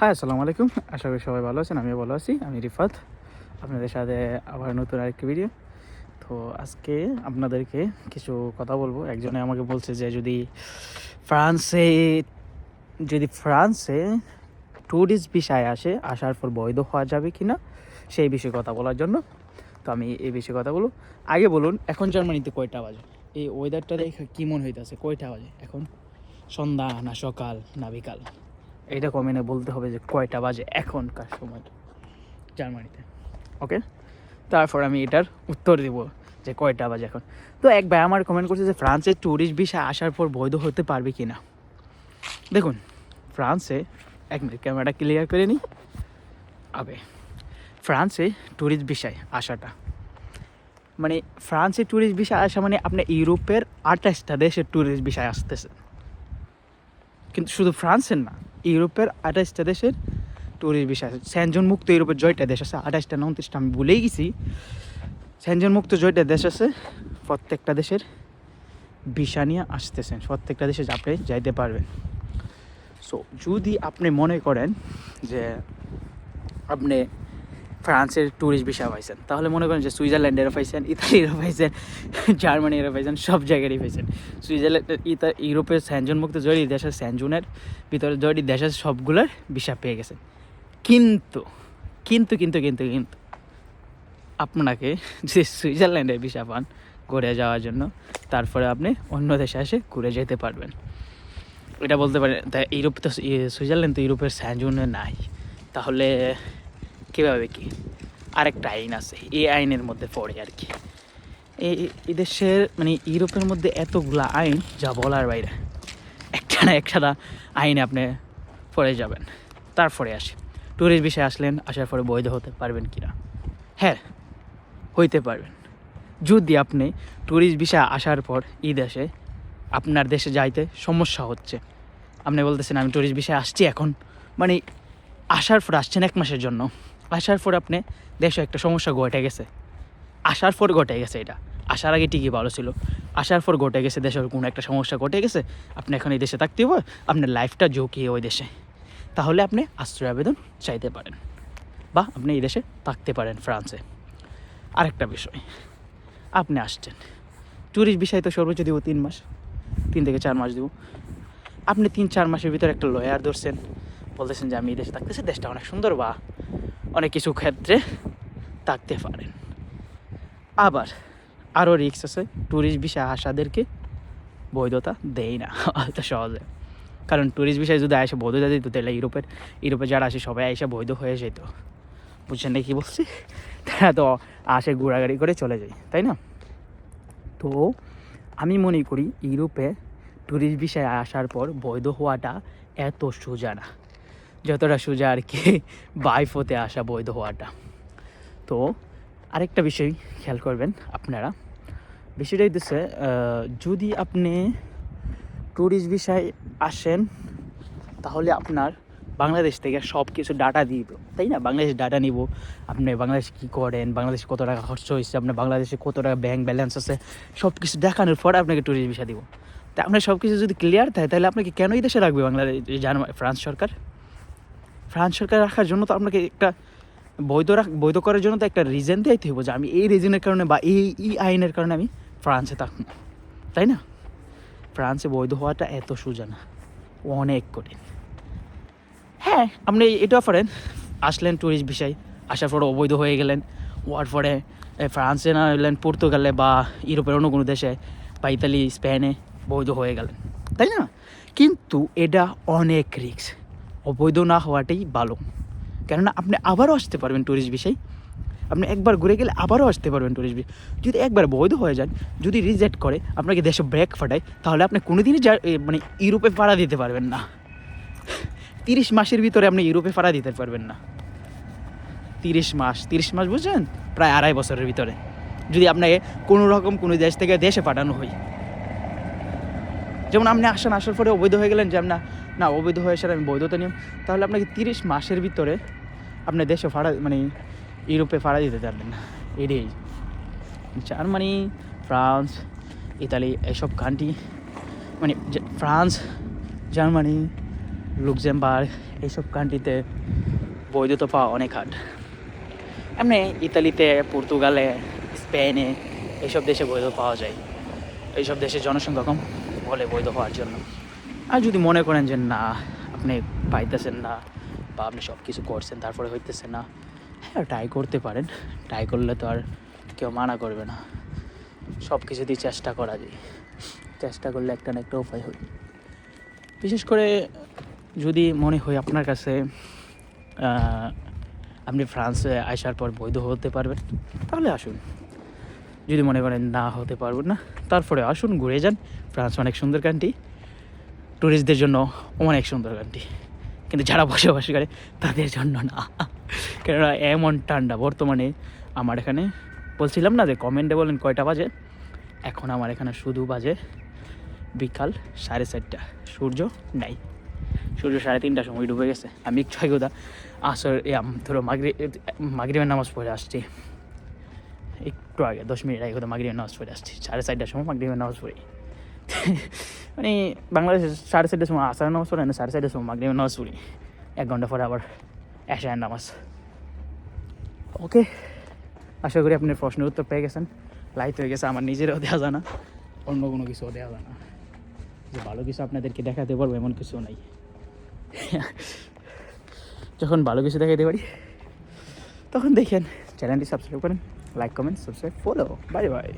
হ্যাঁ আসসালামু আলাইকুম। আশা করি সবাই ভালো আছেন, আমিও ভালো আছি। আমি রিফাত, আপনাদের সাথে আবার নতুন আরেকটি ভিডিও তো আজকে আপনাদেরকে কিছু কথা বলব। একজনে আমাকে বলছে যে যদি ফ্রান্সে যদি ফ্রান্সে ট্যুরিস্ট বিষয় আসে, আসার পর বৈধ হওয়া যাবে কি না সেই বিষয়ে কথা বলার জন্য। তো আমি এই বিষয়ে কথা বলব। আগে বলুন, এখন জার্মানিতে কয়টা বাজে? এই ওয়েদারটা দেখে কী মনে হইতেছে? কয়টা বাজে এখন? সন্ধ্যা না সকাল না বিকাল? এইটা কমেন্টে বলতে হবে যে কয়টা বাজে এখনকার সময় জার্মানিতে, ওকে? তারপর আমি এটার উত্তর দেব যে কয়টা বাজে এখন। তো এক ভাই আমার কমেন্ট করছে যে ফ্রান্সে ট্যুরিস্ট ভিসা আসার পর বৈধ হতে পারবে কি না দেখুন, ফ্রান্সে, এক মিনিট, ক্যামেরাটা ক্লিয়ার করে নিই। আবে, ফ্রান্সে ট্যুরিস্ট ভিসায় আসাটা। মানে ফ্রান্সে ট্যুরিস্ট ভিসা আসা মানে আপনি ইউরোপের আঠাশটা দেশের ট্যুরিস্ট ভিসায় আসতেছে কিন্তু শুধু ফ্রান্সের না ইউরোপের আঠাশটা দেশের ট্যুরিস্ট ভিসা আছে। স্যানজন মুক্ত ইউরোপের জয়টা দেশ আছে, আঠাশটা না উনত্রিশটা আমি ভুলেই গেছি। স্যানজন মুক্ত জয়টা দেশ আছে, প্রত্যেকটা দেশের ভিসা নিয়ে আসতেছেন, প্রত্যেকটা দেশে আপনি যাইতে পারবেন। সো যদি আপনি মনে করেন যে আপনি ফ্রান্সের ট্যুরিস্ট ভিসা পাইছেন। তাহলে মনে করেন যে সুইজারল্যান্ডেরও পাইছেন ইতালিরও পাইছেন জার্মানিরও পাইছেন, সব জায়গারই পাইছেন। সুইজারল্যান্ড, ইতা, ইউরোপের স্যানজন মুক্ত জয়টি দেশের স্যানজুনের ভিতরে জয়টি দেশের সবগুলোর ভিসা পেয়ে গেছেন। কিন্তু কিন্তু কিন্তু কিন্তু কিন্তু আপনাকে যে সুইজারল্যান্ডের ভিসা পান ঘুরে যাওয়ার জন্য, তারপরে আপনি অন্য দেশে এসে ঘুরে যেতে পারবেন। এটা বলতে পারেন, তা ইউরোপ তো, সুইজারল্যান্ড তো ইউরোপের স্যানজুনে নাই। তাহলে কীভাবে কি? আরেকটা আইন আছে, এই আইনের মধ্যে পড়ে আর কি। এই দেশের মানে ইউরোপের মধ্যে এতগুলা আইন, যা বলার বাইরে একটা না একটা আইনে আপনি পড়ে যাবেন। তারপরে আসে। ট্যুরিস্ট বিষয়ে আসলেন, আসার পরে বৈধ হতে পারবেন কি না হ্যাঁ হইতে পারবেন। যদি আপনি ট্যুরিস্ট বিষয়ে আসার পর এই দেশে, আপনার দেশে যাইতে সমস্যা হচ্ছে, আপনি বলতেছেন, আমি ট্যুরিস্ট বিষয়ে আসছি এখন। মানে আসার পর আসছেন এক মাসের জন্য। আসার পর আপনি দেশে একটা সমস্যা ঘটে গেছে। আসার পর ঘটে গেছে এটা। আসার আগে ঠিকই ভালো ছিল। আসার পর ঘটে গেছে, দেশের কোনো একটা সমস্যা ঘটে গেছে, আপনি এখন এই দেশে থাকতে হবে, আপনার লাইফটা ঝুঁকিয়ে ওই দেশে। তাহলে আপনি আশ্রয় আবেদন চাইতে পারেন বা আপনি এই দেশে থাকতে পারেন ফ্রান্সে। আরেকটা বিষয়, আপনি আসছেন। ট্যুরিস্ট বিষয় তো সর্বোচ্চ দিব তিন মাস, তিন থেকে চার মাস দিব। আপনি তিন চার মাসের ভিতরে একটা লয়ার ধরছেন। বলতেছেন যে আমি দেশে থাকতেছি, দেশটা অনেক সুন্দর বা অনেক কিছু ক্ষেত্রে থাকতে পারেন। আবার আরও রিক্স আছে ট্যুরিস্ট ভিসা আসাদেরকে বৈধতা দেয় না অত সহজে। কারণ ট্যুরিস্ট বিষয়ে যদি আসে বৈধতা দিত, তাহলে ইউরোপের, ইউরোপে যারা আসে সবাই এসে বৈধ হয়ে যেত। বুঝছেন না কি বলছি? তারা তো আসে ঘোরাগাড়ি করে চলে যায়, তাই না? তো আমি মনে করি ইউরোপে ট্যুরিস্ট বিষয়ে আসার পর বৈধ হওয়াটা এত সোজা না। যতটা সোজা আর কি বাইফ হতে আসা বৈধ হওয়াটা। তো আরেকটা বিষয় খেয়াল করবেন আপনারা। বিষয়টা হইতেছে যদি আপনি ট্যুরিস্ট বিষয়ে আসেন, তাহলে আপনার বাংলাদেশ থেকে সব কিছু ডাটা দিব। তাই না? বাংলাদেশ ডাটা নিব। আপনি বাংলাদেশ কী করেন? বাংলাদেশে কত টাকা খরচ হয়েছে? আপনার বাংলাদেশে কত টাকা ব্যাংক ব্যালেন্স আছে? সব কিছু দেখানোর পরে আপনাকে ট্যুরিস্ট ভিসা দিব। তা আপনার সব কিছু যদি ক্লিয়ার থাকে, তাহলে আপনাকে কেনই দেশে রাখবে বাংলাদেশ, জার্মান, ফ্রান্স সরকার? ফ্রান্স সরকার রাখার জন্য তো আপনাকে একটা বৈধ রাখ বৈধ করার জন্য তো একটা রিজন দিতে হইব যে আমি এই রিজনের কারণে বা এই এই আইনের কারণে আমি ফ্রান্সে থাকব। তাই না? ফ্রান্সে বৈধ হওয়াটা এত সোজা না। অনেক কঠিন। হ্যাঁ আপনি এটাও পারেন আসলেন ট্যুরিস্ট বিষয় আসার পরে অবৈধ হয়ে গেলেন। হওয়ার পরে ফ্রান্সে না এলেন পর্তুগালে বা ইউরোপের অন্য কোনো দেশে বা ইতালি, স্পেনে বৈধ হয়ে গেলেন। তাই না? কিন্তু এটা অনেক রিস্ক অবৈধ না হওয়াটাই ভালো। কেননা আপনি আবারও আসতে পারবেন ট্যুরিস্ট বিষয় আপনি একবার ঘুরে গেলে আবারও আসতে পারবেন ট্যুরিস্ট বিষয় যদি একবার বৈধ হয়ে যান, যদি রিজেক্ট করে, আপনাকে দেশে ব্রেক ফাটায়, তাহলে আপনি কোনোদিনই যা মানে ইউরোপে পাড়া দিতে পারবেন না। তিরিশ মাসের ভিতরে আপনি ইউরোপে পাড়া দিতে পারবেন না। তিরিশ মাস তিরিশ মাস বুঝছেন? প্রায় আড়াই বছরের ভিতরে। যদি আপনাকে কোনো রকম কোনো দেশ থেকে দেশে পাঠানো হয়। যেমন আপনি আসেন, আসার পরে অবৈধ হয়ে গেলেন যে না না, অবৈধ হয়ে আসার আমি বৈধতা নিয়ম। তাহলে আপনাকে তিরিশ মাসের ভিতরে আপনি দেশে ভাড়া মানে ইউরোপে ভাড়া দিতে পারবেন। না এটাই জার্মানি ফ্রান্স, ইতালি এইসব কান্ট্রি মানে ফ্রান্স, জার্মানি, লুক্সেমবার্গ এইসব কান্ট্রিতে বৈধতা পাওয়া অনেক হার্ড এমনি ইতালিতে, পর্তুগালে, স্পেনে এইসব দেশে বৈধ পাওয়া যায়। এইসব দেশে জনসংখ্যা কম বলে বৈধ হওয়ার জন্য। আর যদি মনে করেন যে না, আপনি পাইতেছেন না বা আপনি সব কিছু করছেন, তারপরে হইতেছে না হ্যাঁ ট্রাই করতে পারেন। ট্রাই করলে তো আর কেউ মানা করবে না। সব কিছুতেই চেষ্টা করা যায়। চেষ্টা করলে একটা না একটা উপায় হয়। বিশেষ করে যদি মনে হয় আপনার কাছে আপনি ফ্রান্সে আসার পর বৈধ হতে পারবেন, তাহলে আসুন। যদি মনে করেন না হতে পারবেন না, তারপরে আসুন, ঘুরে যান। ফ্রান্স অনেক সুন্দর কান্ট্রি ট্যুরিস্টদের জন্য অনেক সুন্দর গানটি। কিন্তু যারা বসবাস করে, তাদের জন্য না। কেননা এমন ঠান্ডা বর্তমানে আমার এখানে, বলছিলাম না যে কমেন্টে বলেন কয়টা বাজে? এখন আমার এখানে শুধু বাজে বিকাল সাড়ে চারটা। সূর্য নাই। সূর্য সাড়ে তিনটার সময় ডুবে গেছে। আমি ছয় আগে ওদা আসর ধরো মাগরি মাগরিবের নামাজ পড়ে আসছি। একটু আগে, দশ মিনিট আগে মাগরিবের নামাজ পড়ে আসছি। সাড়ে চারটার সময় মাগরিবের নামাজ পড়ি। মানে বাংলাদেশে সাড়ে চারটার সময় আসার নামাজ পড়ে না, সাড়ে চারটার সময় মাগরিবের নামাজ পড়ি। এক ঘণ্টা পরে আবার এশায়ের নামাজ। ওকে আশা করি আপনার প্রশ্নের উত্তর পেয়ে গেছেন। লাইট হয়ে গেছে, আমার নিজেরও দেওয়া জানা। অন্য কোনো কিছুও দেওয়া জানা। যে ভালো কিছু আপনাদেরকে দেখাতে পারব, এমন কিছু নাই। যখন ভালো কিছু দেখাতে পারি, তখন দেখেন। চ্যানেলটি সাবস্ক্রাইব করেন like comment subscribe follow bye bye